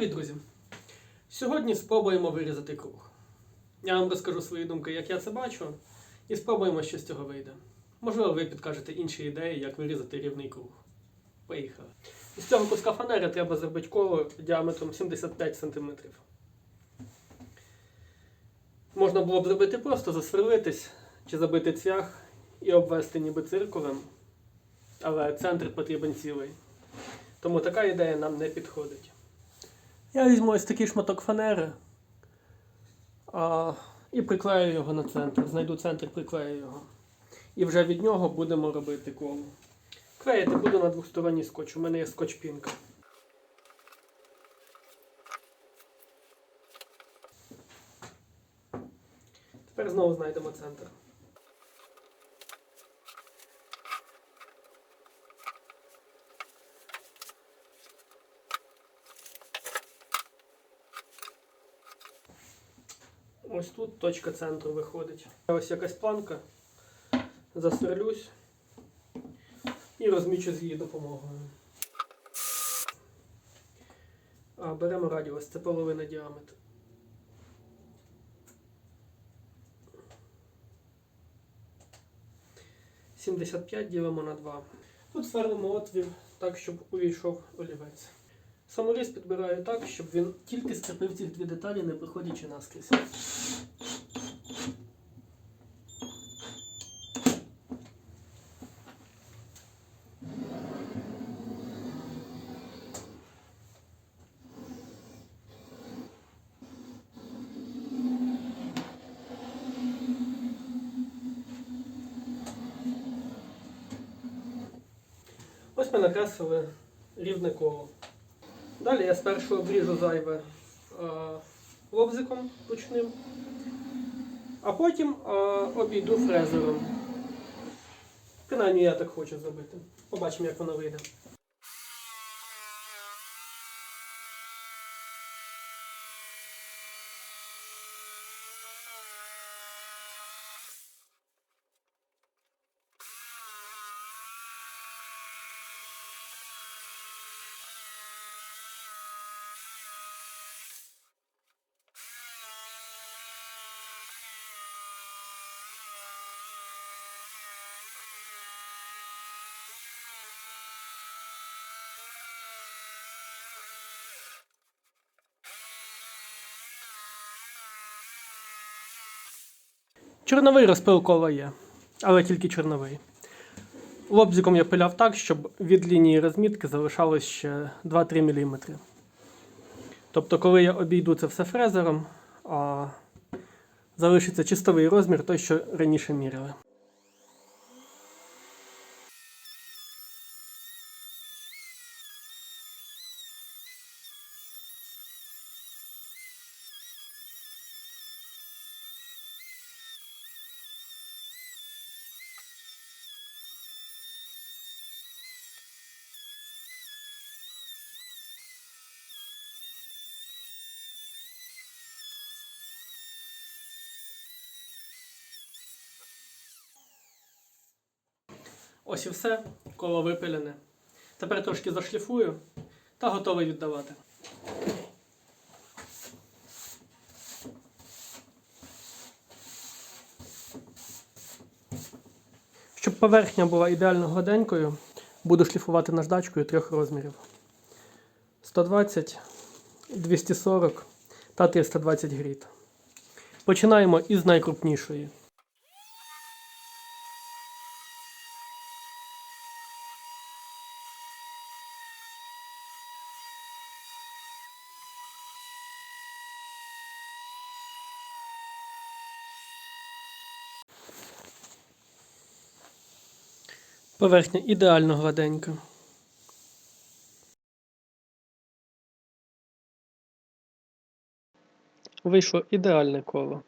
Привіт, друзі! Сьогодні спробуємо вирізати круг. Я вам розкажу свої думки, як я це бачу, і спробуємо, що з цього вийде. Можливо, ви підкажете інші ідеї, як вирізати рівний круг. Поїхали. З цього куска фанери треба зробити коло діаметром 75 см. Можна було б зробити просто засверлитись чи забити цвях і обвести ніби циркулем, але центр потрібен цілий. Тому така ідея нам не підходить. Я візьму ось такий шматок фанери а, і приклею його на центр. Знайду центр, приклею його. І вже від нього будемо робити коло. Клеїти буду на двосторонній скотч. У мене є скотч-пінка. Тепер знову знайдемо центр. Ось тут точка центру виходить. Ось якась планка. Засверлюсь і розмічу з її допомогою. А, беремо радіус, це половина діаметру. Сімдесят п'ять ділимо на 2. Тут сверлимо отвір так, щоб увійшов олівець. Саморіз підбираю так, щоб він тільки скріпив ці дві деталі, не проходячи наскрізь. Ось ми накреслили рівне коло. Далі я спершу обріжу зайве е, лобзиком ручним, а потім е, обійду фрезером. Принаймні я так хочу зробити. Побачимо, як воно вийде. Чорновий розпил кола є, але тільки чорновий. Лобзиком я пиляв так, щоб від лінії розмітки залишалось ще 2-3 мм. Тобто, коли я обійду це все фрезером, а залишиться чистовий розмір, той, що раніше міряли. Ось і все, коло випилене. Тепер трошки зашліфую та готовий віддавати. Щоб поверхня була ідеально гладенькою, буду шліфувати наждачкою трьох розмірів: 120, 240 та 320 гріт. Починаємо із найкрупнішої. Поверхня ідеально гладенька. Вийшло ідеальне коло.